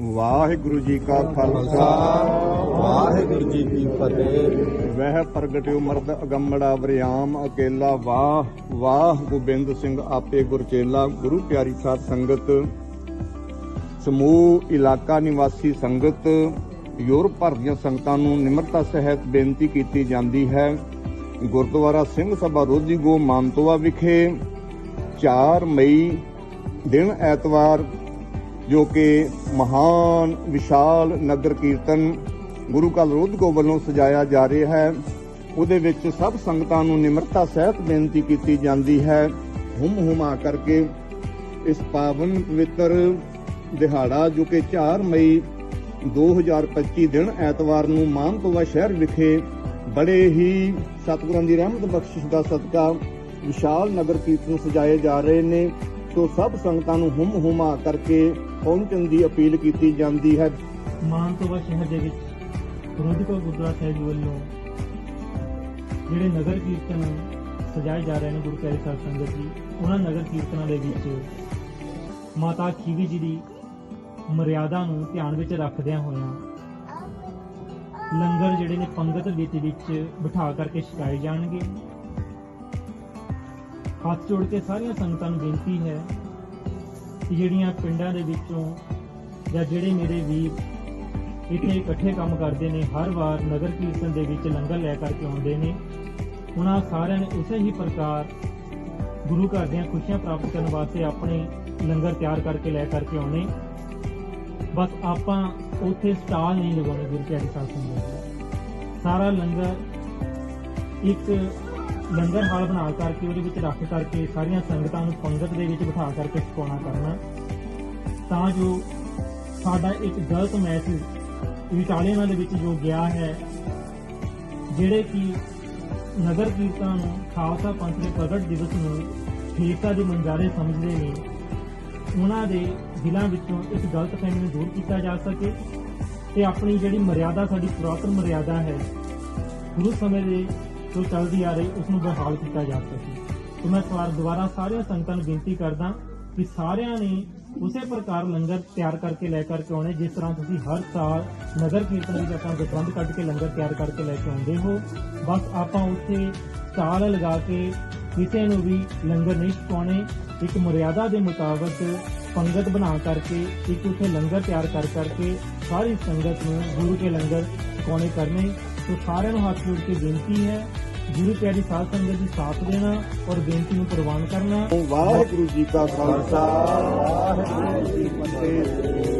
ਵਾਹਿਗੁਰੂ ਜੀ ਕਾ ਖਾਲਸਾ, ਵਾਹਿਗੁਰੂ ਜੀ ਕੀ ਫਤਿਹ। ਵਹਿ ਪ੍ਰਗਟਿਓ ਮਰਦ ਅਗੰਮੜਾ ਵਰਿਆਮ ਅਕੇਲਾ ਵਾਹ ਵਾਹ ਗੋਬਿੰਦ ਸਿੰਘ ਆਪੇ ਗੁਰਚੇਲਾ ਗੁਰੂ ਪਿਆਰੀ ਸਾਧ ਸੰਗਤ। ਸਮੂਹ ਇਲਾਕਾ ਨਿਵਾਸੀ ਸੰਗਤ ਯੂਰਪ ਭਰ ਦੀਆਂ ਸੰਗਤਾਂ ਨੂੰ ਨਿਮਰਤਾ ਸਹਿਤ ਬੇਨਤੀ ਕੀਤੀ ਜਾਂਦੀ ਹੈ। ਗੁਰਦੁਆਰਾ ਸਿੰਘ ਸਭਾ ਰੋਜੀ ਗੋ ਮਾਨਤੋਆ ਵਿਖੇ 4 ਮਈ, ਦਿਨ ਐਤਵਾਰ ਜੋ ਕਿ ਮਹਾਨ, ਵਿਸ਼ਾਲ ਨਗਰ ਕੀਰਤਨ ਗੁਰੂ ਕਾ ਰੋਧਗੋ ਵੱਲੋਂ ਸਜਾਇਆ ਜਾ ਰਿਹਾ ਹੈ। ਉਹਦੇ ਵਿੱਚ ਸਭ ਸੰਗਤਾਂ ਨੂੰ ਨਿਮਰਤਾ ਸਹਿਤ ਬੇਨਤੀ ਕੀਤੀ ਜਾਂਦੀ ਹੈ। ਹੁਮ ਹੁਮਾ ਕਰਕੇ ਇਸ ਪਾਵਨ ਪਵਿੱਤਰ ਦਿਹਾੜਾ ਜੋ ਕਿ 4 ਮਈ 2025 ਦਿਨ ਐਤਵਾਰ ਨੂੰ ਮਾਨਤੋਵਾ ਸ਼ਹਿਰ ਵਿਖੇ ਬੜੇ ਹੀ ਸਤਿਗੁਰਾਂ ਦੀ ਰਹਿਮਤ ਬਖਸ਼ਿਸ਼ ਦਾ ਸਦਕਾ ਵਿਸ਼ਾਲ ਨਗਰ ਕੀਰਤਨ ਸਜਾਏ ਜਾ ਰਹੇ ਨੇ। ਸੋ ਸਭ ਸੰਗਤਾਂ ਨੂੰ ਹੁਮ ਹੁਮਾ ਕਰਕੇ ਪਹੁੰਚਣ ਦੀ ਅਪੀਲ ਕੀਤੀ ਜਾਂਦੀ ਹੈ। ਮਾਨਤੋਵਾ ਸ਼ਹਿਰ ਦੇ ਵਿੱਚ ਰੋਧਕੋ ਗੁਰਦੁਆਰਾ ਸਾਹਿਬ ਜੀ ਵੱਲੋਂ ਜਿਹੜੇ ਨਗਰ ਕੀਰਤਨ ਸਜਾਏ ਜਾ ਰਹੇ ਨੇ ਗੁਰੂ ਪਿਆਰੇ ਸਾਹਿਬ ਸੰਗਤ ਜੀ, ਉਹਨਾਂ ਨਗਰ ਕੀਰਤਨਾਂ ਦੇ ਵਿੱਚ ਮਾਤਾ ਖੀਵੀ ਜੀ ਦੀ ਮਰਿਆਦਾ ਨੂੰ ਧਿਆਨ ਵਿੱਚ ਰੱਖਦਿਆਂ ਹੋਇਆਂ ਲੰਗਰ ਜਿਹੜੇ ਨੇ ਪੰਗਤ ਵਿੱਚ ਵਿੱਚ ਬਿਠਾ ਕਰਕੇ ਛਕਾਏ ਜਾਣਗੇ। ਹੱਥ ਜੋੜ ਕੇ ਸਾਰੀਆਂ ਸੰਗਤਾਂ ਨੂੰ ਬੇਨਤੀ ਹੈ ਜਿਹੜੀਆਂ ਪਿੰਡਾਂ ਦੇ ਵਿੱਚੋਂ ਜਾਂ ਜਿਹੜੇ ਮੇਰੇ ਵੀਰ ਇੱਥੇ ਇਕੱਠੇ ਕੰਮ ਕਰਦੇ ਨੇ, ਹਰ ਵਾਰ ਨਗਰ ਕੀਰਤਨ ਦੇ ਵਿੱਚ ਲੰਗਰ ਲੈ ਕਰਕੇ ਆਉਂਦੇ ਨੇ, ਉਹਨਾਂ ਸਾਰਿਆਂ ਨੇ ਉਸੇ ਹੀ ਪ੍ਰਕਾਰ ਗੁਰੂ ਘਰ ਦੀਆਂ ਖੁਸ਼ੀਆਂ ਪ੍ਰਾਪਤ ਕਰਨ ਵਾਸਤੇ ਆਪਣੇ ਲੰਗਰ ਤਿਆਰ ਕਰਕੇ ਲੈ ਕਰਕੇ ਆਉਣੇ ਬਸ ਆਪਾਂ ਉੱਥੇ ਸਟਾਲ ਨਹੀਂ ਲਗਾਉਣੇ, ਗੁਰੂ ਪਿਆਰੇ ਸਾਹਿਬ ਸੰਗਤ ਸਾਰਾ ਲੰਗਰ ਇੱਕ ਲੰਗਰ ਹਾਲ ਬਣਾ ਕਰਕੇ, ਉਹਦੇ ਵਿੱਚ ਰੱਖ ਕਰਕੇ, ਸਾਰੀਆਂ ਸੰਗਤਾਂ ਨੂੰ ਪੰਗਤ ਦੇ ਵਿੱਚ ਬਿਠਾ ਕਰਕੇ ਛਕਾਉਣਾ ਕਰਨਾ। ਤਾਂ ਜੋ ਸਾਡਾ ਇੱਕ ਗਲਤ ਮੈਸੇਜ ਵਿਚਾਲਿਆਂ ਦੇ ਵਿੱਚ ਜੋ ਗਿਆ ਹੈ, ਜਿਹੜੇ ਕਿ ਨਗਰ ਕੀਰਤਨ ਨੂੰ ਖਾਲਸਾ ਪੰਥ ਦੇ ਪ੍ਰਗਟ ਦਿਵਸ ਨੂੰ ਫੇਰਤਾ ਦੇ ਮੰਜਾਰੇ ਸਮਝਦੇ ਨੇ, ਉਹਨਾਂ ਦੇ ਦਿਲਾਂ ਵਿੱਚੋਂ ਇਸ ਗਲਤ ਫਹਿਮੀ ਨੂੰ ਦੂਰ ਕੀਤਾ ਜਾ ਸਕੇ ਤੇ ਆਪਣੀ ਜਿਹੜੀ ਮਰਿਆਦਾ, ਸਾਡੀ ਪੁਰਾਤਨ ਮਰਿਆਦਾ ਹੈ, ਗੁਰੂ ਸਮੇਂ ਦੇ ਜੋ ਚੱਲਦੀ ਆ ਰਹੀ ਉਸ ਨੂੰ ਬਹਾਲ ਕੀਤਾ ਜਾ ਸਕੇ। ਤੇ ਮੈਂ ਸਵਾਰ ਦੁਬਾਰਾ ਸਾਰੀਆਂ ਸੰਗਤਾਂ ਨੂੰ ਬੇਨਤੀ ਕਰਦਾ ਕਿ ਸਾਰਿਆਂ ਨੇ ਉਸੇ ਪ੍ਰਕਾਰ ਲੰਗਰ ਤਿਆਰ ਕਰਕੇ ਲੈ ਕਰਕੇ ਆਉਣੇ, ਜਿਸ ਤਰ੍ਹਾਂ ਤੁਸੀਂ ਹਰ ਸਾਲ ਨਗਰ ਕੀਰਤਨ ਵਿੱਚ ਆਪਣਾ ਦਸਵੰਧ ਕੱਢ ਕੇ ਲੰਗਰ ਤਿਆਰ ਕਰਕੇ ਲੈ ਕੇ ਆਉਂਦੇ ਹੋ। ਬਸ ਆਪਾਂ ਉੱਥੇ ਸਟਾਲ ਲਗਾ ਕੇ ਕਿਸੇ ਨੂੰ ਵੀ ਲੰਗਰ ਨਹੀਂ ਛਕਾਉਣੇ। ਇੱਕ ਮਰਿਆਦਾ ਦੇ ਮੁਤਾਬਕ ਪੰਗਤ ਬਣਾ ਕਰਕੇ, ਇੱਕ ਉਥੇ ਲੰਗਰ ਤਿਆਰ ਕਰ ਕਰਕੇ ਸਾਰੀ ਸੰਗਤ ਨੂੰ ਗੁਰੂ ਕੇ ਲੰਗਰ ਛਕਾਉਣੇ ਕਰਨੇ। ਸੋ ਸਾਰਿਆਂ ਨੂੰ ਹੱਥ ਜੋੜ ਕੇ ਬੇਨਤੀ ਹੈ, ਗੁਰੂ ਪਿਆਰੀ ਸਾਧ ਸੰਗਤ ਦੀ ਸਾਥ ਦੇਣਾ ਔਰ ਬੇਨਤੀ ਨੂੰ ਪ੍ਰਵਾਨ ਕਰਨਾ। ਵਾਹਿਗੁਰੂ ਜੀ ਕਾ ਖਾਲਸਾ, ਵਾਹਿਗੁਰੂ ਜੀ ਕੀ ਫਤਿਹ।